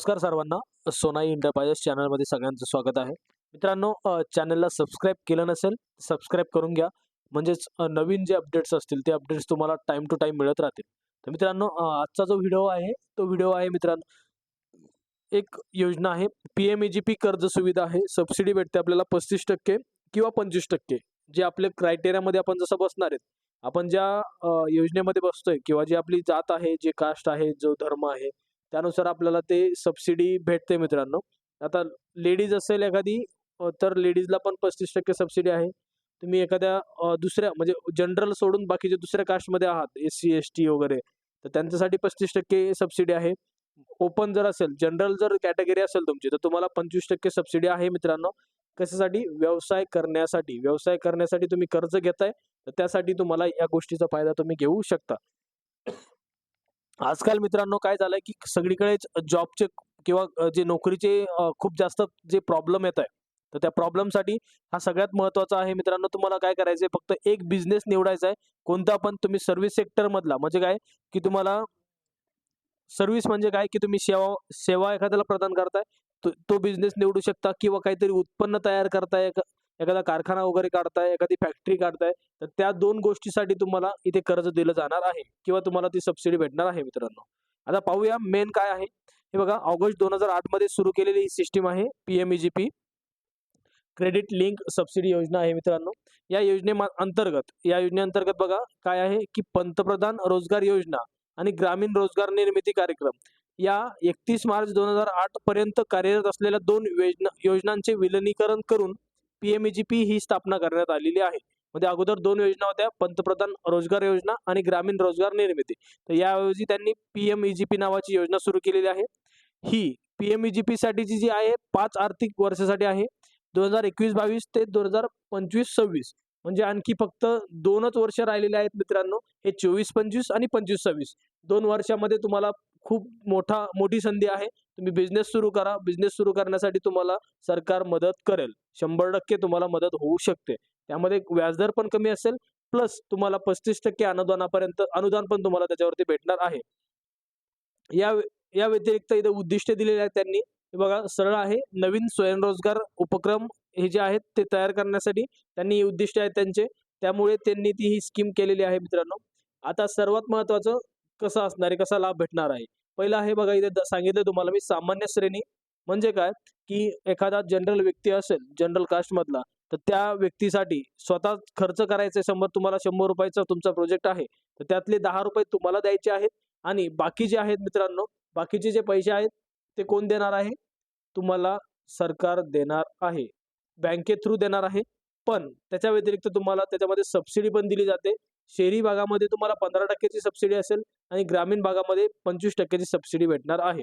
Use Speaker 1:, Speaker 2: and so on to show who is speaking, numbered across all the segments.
Speaker 1: नमस्कार सर्वांना. सोनाई इंटरप्राइजेस चॅनलमध्ये सगळ्यांचं स्वागत आहे. मित्रांनो चॅनलला सबस्क्राईब केलं नसेल सबस्क्राईब करून घ्या. म्हणजेच नवीन जे अपडेट्स असतील ते अपडेट्स तुम्हाला टाइम टू टाइम मिळत राहतील. तर मित्रांनो आजचा जो व्हिडिओ आहे तो व्हिडिओ आहे मित्रांनो एक योजना आहे. P M E G P कर्ज सुविधा आहे. सबसिडी भेटते आपल्याला पस्तीस टक्के किंवा पंचवीस टक्के. जे आपले क्रायटेरियामध्ये आपण जसं बसणार आहेत आपण ज्या योजनेमध्ये बसतोय किंवा जी आपली जात आहे जे कास्ट आहे जो धर्म आहे त्यानुसार आपल्याला ते सबसिडी भेटते मित्रांनो. आता लेडीज असेल एखादी तर लेडीजला पण पस्तीस टक्के सबसिडी आहे. तुम्ही एखाद्या दुसऱ्या म्हणजे जनरल सोडून बाकीचे दुसऱ्या कास्टमध्ये आहात एस सी एस टी वगैरे तर त्यांच्यासाठी पस्तीस टक्के सबसिडी आहे. ओपन जर असेल जनरल जर कॅटेगरी असेल तुमची तर तुम्हाला पंचवीस टक्के सबसिडी आहे मित्रांनो. कशासाठी? व्यवसाय करण्यासाठी. व्यवसाय करण्यासाठी तुम्ही कर्ज घेताय तर त्यासाठी तुम्हाला या गोष्टीचा फायदा तुम्ही घेऊ शकता. आजकाल मित्रांनो काय झालंय की सगळीकडेच जॉबचे किंवा जे नोकरीचे खूप जास्त जे प्रॉब्लेम येत आहे तर त्या प्रॉब्लेमसाठी हा सगळ्यात महत्त्वाचा आहे. मित्रांनो तुम्हाला काय करायचं आहे फक्त एक बिझनेस निवडायचा आहे. कोणता पण तुम्ही सर्व्हिस सेक्टर मधला म्हणजे काय की तुम्हाला सर्व्हिस म्हणजे काय की तुम्ही सेवा सेवा एखाद्याला प्रदान करताय तो तो बिझनेस निवडू शकता किंवा काहीतरी उत्पन्न तयार करताय एखादा कारखाना वगैरे काढताय एखादी फॅक्टरी काढताय तर त्या दोन गोष्टीसाठी तुम्हाला इथे कर्ज दिलं जाणार आहे किंवा तुम्हाला ती सबसिडी भेटणार आहे मित्रांनो. आता पाहूया मेन काय आहे. हे बघा ऑगस्ट दोन हजार आठमध्ये सुरू केलेली ही सिस्टीम आहे P M G P credit link subsidy योजना आहे मित्रांनो. या योजने अंतर्गत या योजनेअंतर्गत बघा काय आहे की पंतप्रधान रोजगार योजना आणि ग्रामीण रोजगार निर्मिती कार्यक्रम या एकतीस मार्च दोन हजार आठ पर्यंत कार्यरत असलेल्या दोन योजना योजनांचे विलनीकरण करून पीएमईजीपी ही स्थापना करण्यात आलेली आहे. म्हणजे अगोदर दोन योजना होत्या पंतप्रधान रोजगार योजना आणि ग्रामीण रोजगार निर्मिती. तर याऐवजी त्यांनी पीएमईजीपी नावाची योजना सुरू केलेली आहे. ही पीएमईजीपी साठीची जी आहे पाच आर्थिक वर्षासाठी आहे. दोन हजार एकवीस बावीस ते दोन हजार पंचवीस सव्वीस. म्हणजे आणखी फक्त दोनच वर्ष राहिलेले आहेत मित्रांनो. हे चोवीस पंचवीस आणि पंचवीस सव्वीस. दोन वर्षामध्ये तुम्हाला खूप मोठा मोठी संधी आहे. तुम्ही बिझनेस सुरू करा. बिझनेस सुरू करण्यासाठी तुम्हाला सरकार मदत करेल. शंभर टक्के तुम्हाला मदत होऊ शकते. त्यामध्ये व्याजदर पण कमी असेल प्लस तुम्हाला पस्तीस टक्के अनुदानापर्यंत अनुदान पण तुम्हाला त्याच्यावरती भेटणार आहे. या या व्यतिरिक्त इथे उद्दिष्ट दिलेले आहेत त्यांनी. बघा सरळ आहे. नवीन स्वयंरोजगार उपक्रम हे जे आहेत ते तयार करण्यासाठी त्यांनी ही उद्दिष्ट आहेत त्यांचे. त्यामुळे त्यांनी ती ही स्कीम केलेली आहे मित्रांनो. आता सर्वात महत्वाचं कसं असणार आहे कसा लाभ भेटणार आहे? पहिलं आहे बघा इथे सांगितलं तुम्हाला मी सामान्य श्रेणी म्हणजे काय? की एखादा जनरल व्यक्ती असेल जनरल कास्ट मधला तर त्या व्यक्तीसाठी स्वतः खर्च करायचे शंभर तुम्हाला शंभर रुपयाचा तुमचा प्रोजेक्ट आहे. तर त्यातले दहा रुपये तुम्हाला द्यायचे आहेत आणि बाकी जे आहेत मित्रांनो बाकीचे जे पैसे आहेत ते कोण देणार आहे? तुम्हाला सरकार देणार आहे. बँके थ्रू देणार आहे. पण त्याच्या व्यतिरिक्त तुम्हाला त्याच्यामध्ये सबसिडी पण दिली जाते. शहरी भागामध्ये तुम्हाला पंधरा टक्क्याची सबसिडी असेल आणि ग्रामीण भागामध्ये पंचवीस टक्क्याची सबसिडी भेटणार आहे.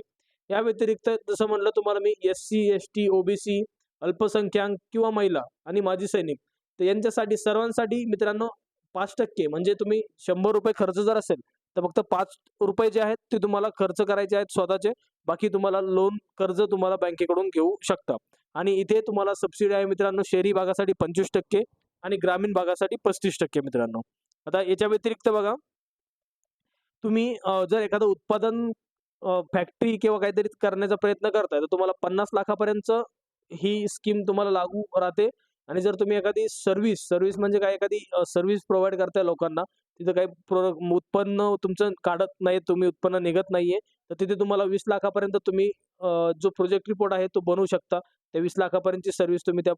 Speaker 1: या व्यतिरिक्त जसं म्हणलं तुम्हाला मी S C S T OBC अल्पसंख्याक किंवा महिला आणि माजी सैनिक तर यांच्यासाठी सर्वांसाठी मित्रांनो पाच टक्के म्हणजे तुम्ही शंभर रुपये खर्च जर असेल तर फक्त पाच रुपये जे आहेत ते तुम्हाला खर्च करायचे आहेत स्वतःचे. बाकी तुम्हाला लोन कर्ज तुम्हाला बँकेकडून घेऊ शकता. आणि इथे तुम्हाला सबसिडी आहे मित्रांनो शहरी भागासाठी पंचवीस टक्के आणि ग्रामीण भागासाठी पस्तीस टक्के मित्रांनो. आता याच्या व्यतिरिक्त बघा तुम्ही जर एखादं उत्पादन फॅक्टरी किंवा काहीतरी करण्याचा प्रयत्न करताय तर तुम्हाला पन्नास लाखापर्यंत ही स्कीम तुम्हाला लागू राहते. आणि जर तुम्ही एखादी सर्व्हिस सर्व्हिस म्हणजे काय? एखादी सर्व्हिस प्रोव्हाइड करताय लोकांना तिथं काही प्रोडक्ट उत्पन्न तुमचं काढत नाही तुम्ही उत्पन्न निघत नाहीये. तर तिथे तुम्हाला वीस लाखापर्यंत तुम्ही जो प्रोजेक्ट रिपोर्ट आहे तो बनवू शकता. त्या वीस लाखापर्यंतची सर्व्हिस तुम्ही त्या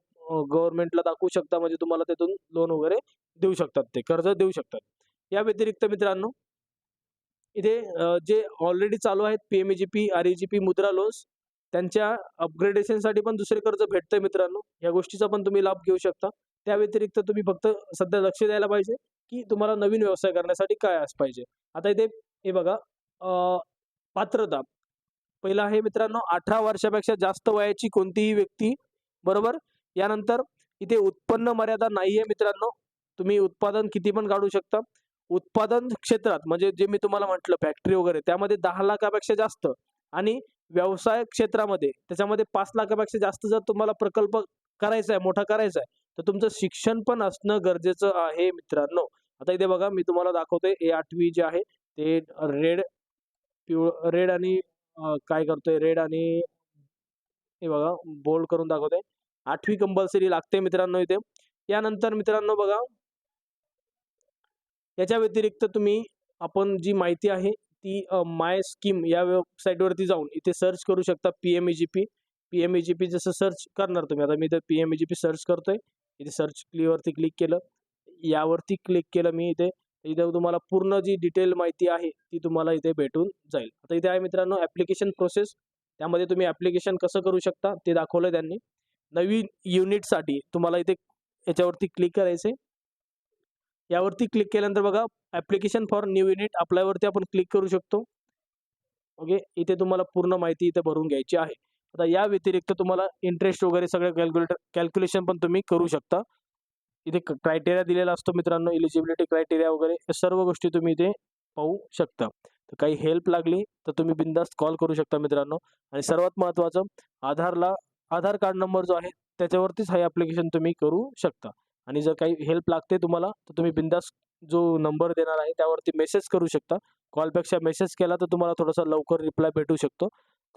Speaker 1: गव्हर्नमेंटला दाखवू शकता. म्हणजे तुम्हाला त्यातून लोन वगैरे देऊ शकतात ते कर्ज देऊ शकतात. या व्यतिरिक्त मित्रांनो इथे जे ऑलरेडी चालू आहेत P M G P R G P Mudra loans त्यांच्या अपग्रेडेशनसाठी पण दुसरे कर्ज भेटतंय मित्रांनो. या गोष्टीचा पण तुम्ही लाभ घेऊ शकता. त्या व्यतिरिक्त तुम्ही फक्त सध्या लक्ष द्यायला पाहिजे की तुम्हाला नवीन व्यवसाय करण्यासाठी काय असं पाहिजे. आता इथे हे बघा पात्रता पहिला आहे मित्रांनो अठरा वर्षापेक्षा जास्त वयाची कोणतीही व्यक्ती बरोबर? यानंतर इथे उत्पन्न मर्यादा नाहीये मित्रांनो. तुम्ही उत्पादन किती पण काढू शकता. उत्पादन क्षेत्रात म्हणजे जे मी तुम्हाला म्हटलं फॅक्टरी वगैरे त्यामध्ये दहा लाखापेक्षा जास्त आणि व्यवसाय क्षेत्रामध्ये त्याच्यामध्ये पाच लाखापेक्षा जास्त जर तुम्हाला प्रकल्प करायचा आहे मोठा करायचा आहे तर तुमचं शिक्षण पण असणं गरजेचं आहे मित्रांनो. आता इथे बघा मी तुम्हाला दाखवते हे आठवी जे आहे ते रेड पिवळ रेड आणि काय करतोय? रेड आणि हे बघा बोल्ड करून दाखवतोय. आठवी कंपल्सरी लागते मित्रांनो इथे. यानंतर मित्रांनो बघा. याच्या व्यतिरिक्त तुम्ही आपण जी माहिती आहे ती माय स्कीम या वेबसाईटवरती जाऊन इथे सर्च करू शकता P M E G P P M E G P जसं सर्च करणार तुम्ही. आता मी इथे P M E G P search करतोय. इथे सर्च क्लिअरवरती क्लिक केलं. यावरती क्लिक केलं मी इथे. इथे तुम्हाला पूर्ण जी डिटेल माहिती आहे ती तुम्हाला इथे भेटून जाईल. आता इथे आहे मित्रांनो ॲप्लिकेशन प्रोसेस त्यामध्ये तुम्ही ॲप्लिकेशन कसं करू शकता ते दाखवलं त्यांनी. नवीन युनिटसाठी तुम्हाला इथे याच्यावरती क्लिक करायचे यावरती क्लिक केल्यानंतर बघा ॲप्लिकेशन फॉर न्यू युनिट अप्लायवरती आपण क्लिक करू शकतो. ओके इथे तुम्हाला पूर्ण माहिती इथे भरून घ्यायची आहे. आता या व्यतिरिक्त तुम्हाला इंटरेस्ट वगैरे सगळं कॅल्क्युलेटर कॅल्क्युलेशन पण तुम्ही करू शकता. इथे क्रायटेरिया दिलेला असतो मित्रांनो इलिजिबिलिटी क्रायटेरिया वगैरे या सर्व गोष्टी तुम्ही इथे पाहू शकता. तर काही हेल्प लागली तर तुम्ही बिंदास्त कॉल करू शकता मित्रांनो. आणि सर्वात महत्त्वाचं आधारला आधार कार्ड नंबर जो आहे त्याच्यावरतीच हे ॲप्लिकेशन तुम्ही करू शकता. आणि जर काही हेल्प लागते तुम्हाला तर तुम्ही बिंदास जो नंबर देणार आहे त्यावरती मेसेज करू शकता. कॉलपेक्षा मेसेज केला तर तुम्हाला थोडासा लवकर रिप्लाय भेटू शकतो.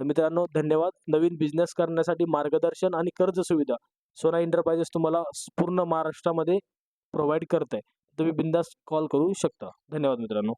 Speaker 1: तर मित्रांनो धन्यवाद. नवीन बिझनेस करण्यासाठी मार्गदर्शन आणि कर्ज सुविधा सोना एंटरप्राइजेस तुम्हाला पूर्ण महाराष्ट्रामध्ये प्रोव्हाइड करत आहे तुम्ही बिंदास कॉल करू शकता. धन्यवाद मित्रांनो.